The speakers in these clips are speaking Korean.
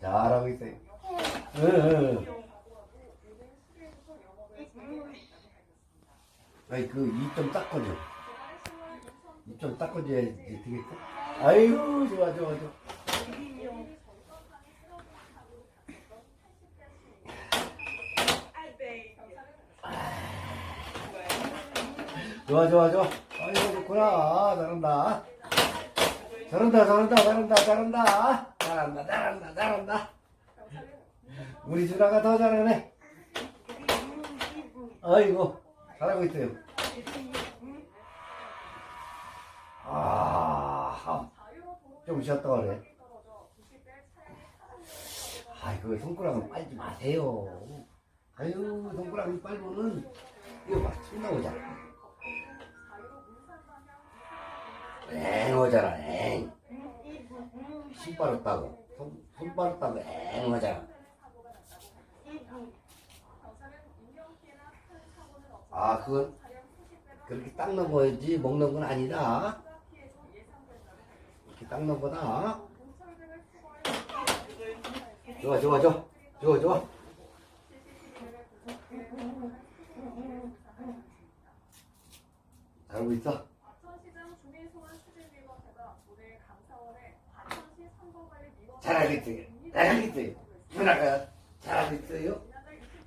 잘하고 있어요. 응, 응. 아이, 그, 입 좀 닦아줘. 입 좀 닦아줘야지 되겠어? 아이고, 좋아, 좋아, 좋아. 좋아, 좋아, 좋아. 아이고, 좋구나. 잘한다. 잘한다, 잘한다, 잘한다, 잘한다. 잘한다, 잘한다, 잘한다. 우리 준아가 더 잘하네. 아이고, 잘하고 있어요. 아, 좀 쉬었다 그래. 아이고, 손가락은 빨지 마세요. 아유, 손가락이 빨고는 이거 막침 나오잖아. 엥 오잖아, 엥. 손 빠졌다고. 손, 손 빠졌다고 엥 오잖아. 아, 그건 그렇게 닦는 거지 먹는 건 아니다. 이렇게 닦는 거다. 좋아, 좋아, 좋아. 좋아, 좋아. 잘하고 있어. 잘하고 있어요. 누나가 잘하고 있어요. 지난달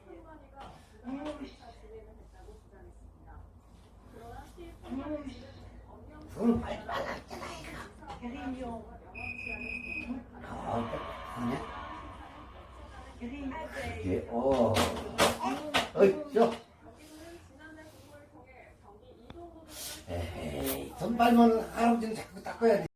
28일부터 잘하고 있어요. 선관위가 부당한 진행을 했다고 주장했습니다. 손 빨면 할아버지는 자꾸 닦아야 돼.